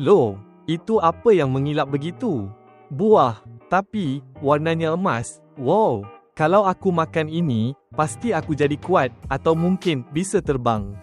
Loh, itu apa yang mengilap begitu? Buah, tapi warnanya emas. Wow, kalau aku makan ini, pasti aku jadi kuat atau mungkin bisa terbang.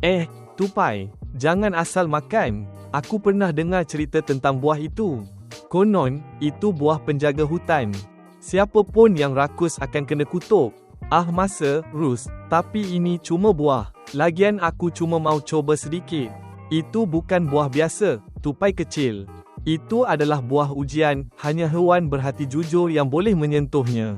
Eh, tupai, jangan asal makan. Aku pernah dengar cerita tentang buah itu. Konon, itu buah penjaga hutan. Siapa pun yang rakus akan kena kutuk. Ah masa, Rus, tapi ini cuma buah. Lagian aku cuma mau coba sedikit. Itu bukan buah biasa, tupai kecil. Itu adalah buah ujian, hanya hewan berhati jujur yang boleh menyentuhnya.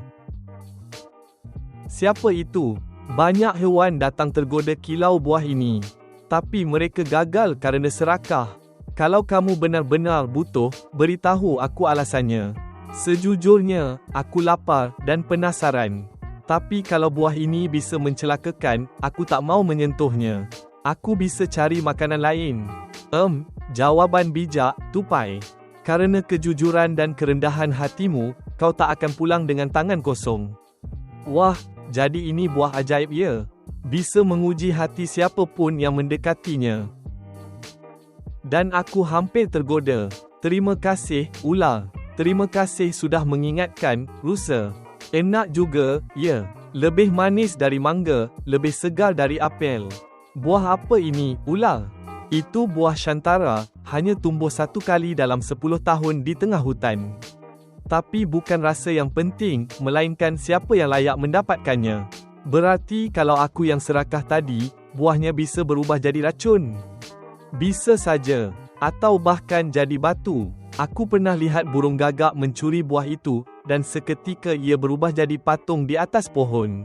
Siapa itu? Banyak hewan datang tergoda kilau buah ini. Tapi mereka gagal kerana serakah. Kalau kamu benar-benar butuh, beritahu aku alasannya. Sejujurnya, aku lapar dan penasaran. Tapi kalau buah ini bisa mencelakakan, aku tak mau menyentuhnya. Aku bisa cari makanan lain. Em, jawaban bijak, tupai. Karena kejujuran dan kerendahan hatimu, kau tak akan pulang dengan tangan kosong. Wah, jadi ini buah ajaib ya. Bisa menguji hati siapa pun yang mendekatinya. Dan aku hampir tergoda. Terima kasih, ular. Terima kasih sudah mengingatkan, rusa. Enak juga, ya. Lebih manis dari mangga, lebih segar dari apel. Buah apa ini, ular? Itu buah syantara, hanya tumbuh satu kali dalam sepuluh tahun di tengah hutan. Tapi bukan rasa yang penting, melainkan siapa yang layak mendapatkannya. Berarti kalau aku yang serakah tadi, buahnya bisa berubah jadi racun. Bisa saja, atau bahkan jadi batu. Aku pernah lihat burung gagak mencuri buah itu, dan seketika ia berubah jadi patung di atas pohon.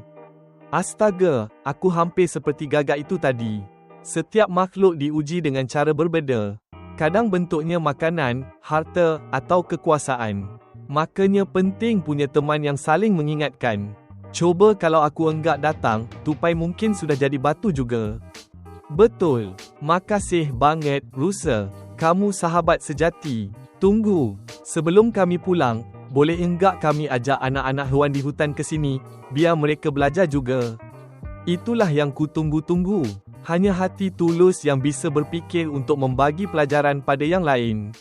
Astaga, aku hampir seperti gagak itu tadi. Setiap makhluk diuji dengan cara berbeza. Kadang bentuknya makanan, harta, atau kekuasaan. Makanya penting punya teman yang saling mengingatkan. Coba kalau aku enggak datang, tupai mungkin sudah jadi batu juga. Betul. Makasih banget, Rusa. Kamu sahabat sejati. Tunggu. Sebelum kami pulang, boleh enggak kami ajak anak-anak hewan di hutan ke sini, biar mereka belajar juga. Itulah yang kutunggu-tunggu. Hanya hati tulus yang bisa berfikir untuk membagi pelajaran pada yang lain.